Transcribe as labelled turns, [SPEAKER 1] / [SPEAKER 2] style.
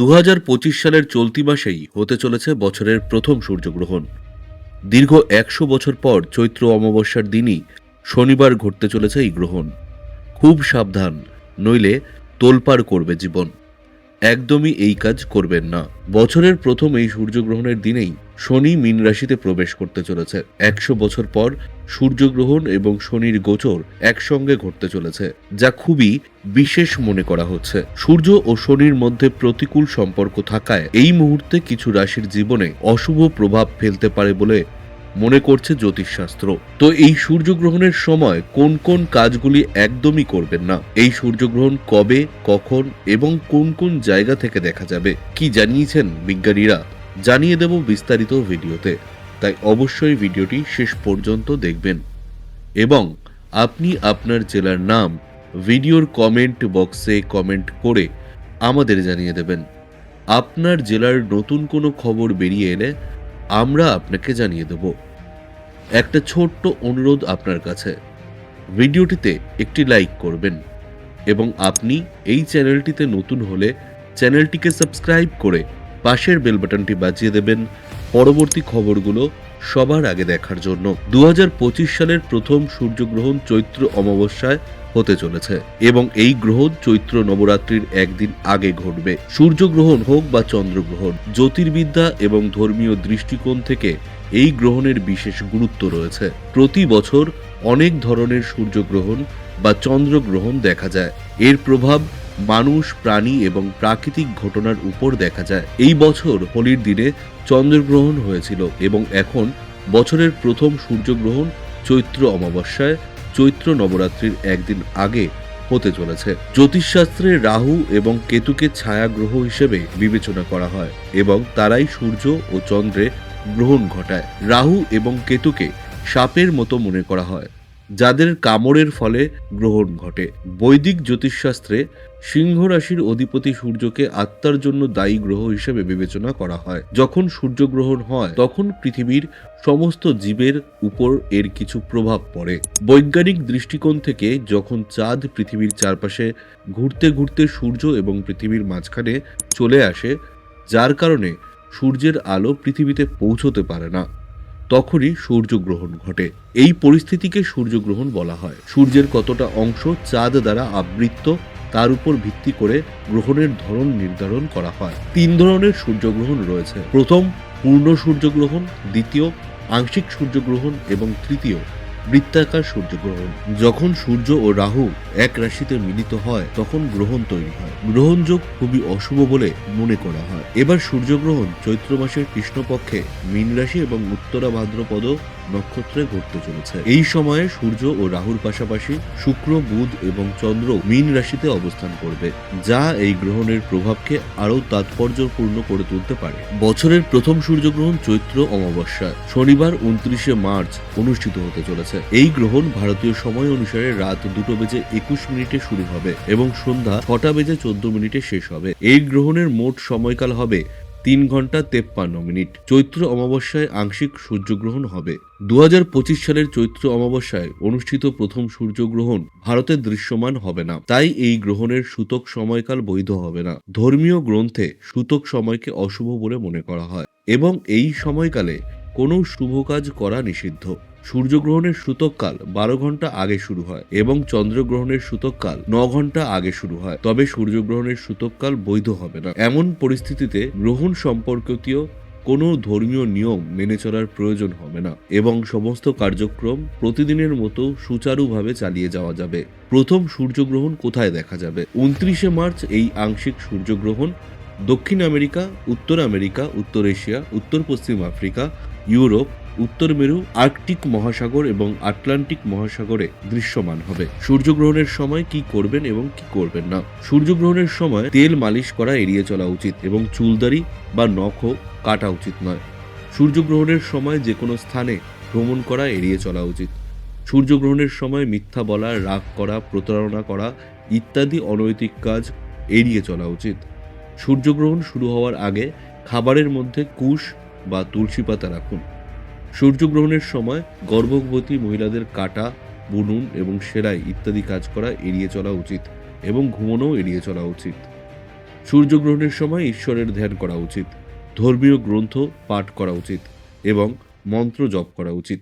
[SPEAKER 1] দু হাজার পঁচিশ সালের চলতি মাসেই হতে চলেছে বছরের প্রথম সূর্যগ্রহণ। দীর্ঘ একশো বছর পর চৈত্র অমাবস্যার দিনই শনিবার ঘটতে চলেছে এই গ্রহণ। খুব সাবধান, নইলে তোলপাড় করবে জীবন। একদমই এই কাজ করবেন না। বছরের প্রথম এই সূর্যগ্রহণের দিনেই শনি মীন রাশিতে প্রবেশ করতে চলেছে। একশো বছর পর সূর্যগ্রহণ এবং শনির গোচর একসঙ্গে ঘটতে চলেছে, যা খুবই বিশেষ মনে করা হচ্ছে। সূর্য ও শনির মধ্যে প্রতিকূল সম্পর্ক থাকায় এই মুহূর্তে কিছু রাশির জীবনে অশুভ প্রভাব ফেলতে পারে বলে মনে করছে জ্যোতিষশাস্ত্র। তো এই সূর্যগ্রহণের সময় কোন কোন কাজগুলি একদমই করবেন না? এই সূর্যগ্রহণ কবে, কখন এবং কোন কোন জায়গা থেকে দেখা যাবে? কি জানিয়েছেন বিজ্ঞানীরা? জানিয়ে দেব বিস্তারিত ভিডিওতে। তাই অবশ্যই ভিডিওটি শেষ পর্যন্ত দেখবেন। এবং আপনি আপনার জেলার নাম ভিডিওর কমেন্ট বক্সে কমেন্ট করে আমাদের জানিয়ে দেবেন। আপনার জেলার নতুন কোনো খবর বেরিয়ে এলে আমরা আপনাকে জানিয়ে দেব। একটা ছোট্ট অনুরোধ আপনার কাছে। ভিডিওটিতে একটি লাইক করবেন এবং আপনি এই চ্যানেলটিতে নতুন হলে চ্যানেলটিকে সাবস্ক্রাইব করে পাশের বেল বাটনটি বাজিয়ে দেবেন পরবর্তী খবরগুলো সবার আগে দেখার জন্য। দু হাজার পঁচিশ সালের প্রথম সূর্যগ্রহণ চৈত্র অমাবস্যায় হতে চলেছে এবং এই গ্রহণ চৈত্র নবরাত্রির একদিন আগে ঘটবে। সূর্যগ্রহণ হোক বা চন্দ্রগ্রহণ, জ্যোতির্বিদ্যা এবং ধর্মীয় দৃষ্টিকোণ থেকে এই গ্রহণের বিশেষ গুরুত্ব রয়েছে। প্রতি বছর অনেক ধরনের সূর্যগ্রহণ বা চন্দ্রগ্রহণ দেখা যায়। এর প্রভাব মানুষ, প্রাণী এবং প্রাকৃতিক ঘটনার উপর দেখা যায়। এই বছর হোলির দিনে চন্দ্রগ্রহণ হয়েছিল এবং এখন বছরের প্রথম সূর্যগ্রহণ চৈত্র অমাবস্যায় চৈত্র নবরাত্রির একদিন আগে হতে চলেছে। জ্যোতিষশাস্ত্রে রাহু এবং কেতুকে ছায়া গ্রহ হিসেবে বিবেচনা করা হয় এবং তারাই সূর্য ও চন্দ্রে গ্রহণ ঘটায়। রাহু এবং কেতুকে সাপের মতো মনে করা হয়। যাদের কামড়ের ফলে গ্রহণ ঘটে। বৈদিক জ্যোতিষশাস্ত্রে সিংহ রাশির অধিপতি সূর্যকে আত্মার জন্য দায়ী গ্রহ হিসেবে বিবেচনা করা হয়। যখন সূর্যগ্রহণ হয়, তখন পৃথিবীর সমস্ত জীবের উপর এর কিছু প্রভাব পড়ে। বৈজ্ঞানিক দৃষ্টিকোণ থেকে যখন চাঁদ পৃথিবীর চারপাশে ঘুরতে ঘুরতে সূর্য এবং পৃথিবীর মাঝখানে চলে আসে, যার কারণে সূর্যের আলো পৃথিবীতে পৌঁছতে পারে না। তখনই সূর্যগ্রহণ ঘটে। এই পরিস্থিতিকে সূর্যগ্রহণ বলা হয়। সূর্যের কতটা অংশ চাঁদ দ্বারা আবৃত্ত তার উপর ভিত্তি করে গ্রহণের ধরন নির্ধারণ করা হয়। তিন ধরনের সূর্যগ্রহণ রয়েছে। প্রথম, পূর্ণ সূর্যগ্রহণ, দ্বিতীয়, আংশিক সূর্যগ্রহণ এবং তৃতীয়। বৃত্তাকার সূর্যগ্রহণ যখন সূর্য ও রাহু এক রাশিতে মিলিত হয়, তখন গ্রহণ তৈরি হয়। গ্রহণযোগ খুবই অশুভ বলে মনে করা হয়। এবার সূর্যগ্রহণ চৈত্র মাসের কৃষ্ণপক্ষে মীন রাশি এবং উত্তরা ভাদ্রপদ নক্ষত্রে ঘটতে চলেছে। এই সময়ে সূর্য ও রাহুর পাশাপাশি শুক্র, বুধ এবং চন্দ্র মীন রাশিতে অবস্থান করবে, যা এই গ্রহণের প্রভাবকে আরও তাৎপর্যপূর্ণ করে তুলতে পারে। বছরের প্রথম সূর্যগ্রহণ চৈত্র অমাবস্যা, শনিবার উনত্রিশে মার্চ অনুষ্ঠিত হতে চলেছে। এই গ্রহণ ভারতীয় সময় অনুসারে রাত দুটো বেজে একুশ মিনিটে শুরু হবে এবং সন্ধ্যা ছটা বেজে চোদ্দ মিনিটে শেষ হবে। এই গ্রহণের মোট সময়কাল হবে তিন ঘণ্টা তেপ্পান্ন মিনিট। চৈত্র অমাবস্যায় আংশিক সূর্যগ্রহণ হবে। দু হাজার পঁচিশ সালের চৈত্র অমাবস্যায় অনুষ্ঠিত প্রথম সূর্যগ্রহণ ভারতে দৃশ্যমান হবে না। তাই এই গ্রহণের সূতক সময়কাল বৈধ হবে না। ধর্মীয় গ্রন্থে সূতক সময়কে অশুভ বলে মনে করা হয় এবং এই সময়কালে কোনো শুভ কাজ করা নিষিদ্ধ। সূর্যগ্রহণের সূতককাল বারো ঘণ্টা আগে শুরু হয় এবং চন্দ্রগ্রহণের সূতককাল ন ঘণ্টা আগে শুরু হয়। তবে সূর্যগ্রহণের সূতককাল বৈধ হবে না। এমন পরিস্থিতিতে গ্রহণ সম্পর্কিত কোনো ধর্মীয় নিয়ম মেনে চলার প্রয়োজন হবে না এবং সমস্ত কার্যক্রম প্রতিদিনের মতো সুচারুভাবে চালিয়ে যাওয়া যাবে। প্রথম সূর্যগ্রহণ কোথায় দেখা যাবে? উনত্রিশে মার্চ এই আংশিক সূর্যগ্রহণ দক্ষিণ আমেরিকা, উত্তর আমেরিকা, উত্তর এশিয়া, উত্তর পশ্চিম আফ্রিকা, ইউরোপ উত্তর মেরু আর্কটিক মহাসাগর এবং আটলান্টিক মহাসাগরে দৃশ্যমান হবে। সূর্যগ্রহণের সময় কি করবেন এবং কি করবেন না? সূর্যগ্রহণের সময় তেল মালিশ করা এড়িয়ে চলা উচিত এবং চুলদারি বা নখও কাটা উচিত নয়। সূর্যগ্রহণের সময় যে কোনো স্থানে ভ্রমণ করা এড়িয়ে চলা উচিত। সূর্যগ্রহণের সময় মিথ্যা বলা, রাগ করা, প্রতারণা করা ইত্যাদি অনৈতিক কাজ এড়িয়ে চলা উচিত। সূর্যগ্রহণ শুরু হওয়ার আগে খাবারের মধ্যে কুশ বা তুলসী পাতা রাখুন। সূর্যগ্রহণের সময় গর্ভবতী মহিলাদের কাটা, বুনুন এবং সেলাই ইত্যাদি কাজ করা এড়িয়ে চলা উচিত এবং ঘুমানোও এড়িয়ে চলা উচিত। সূর্যগ্রহণের সময় ঈশ্বরের ধ্যান করা উচিত, ধর্মীয় গ্রন্থ পাঠ করা উচিত এবং মন্ত্র জপ করা উচিত।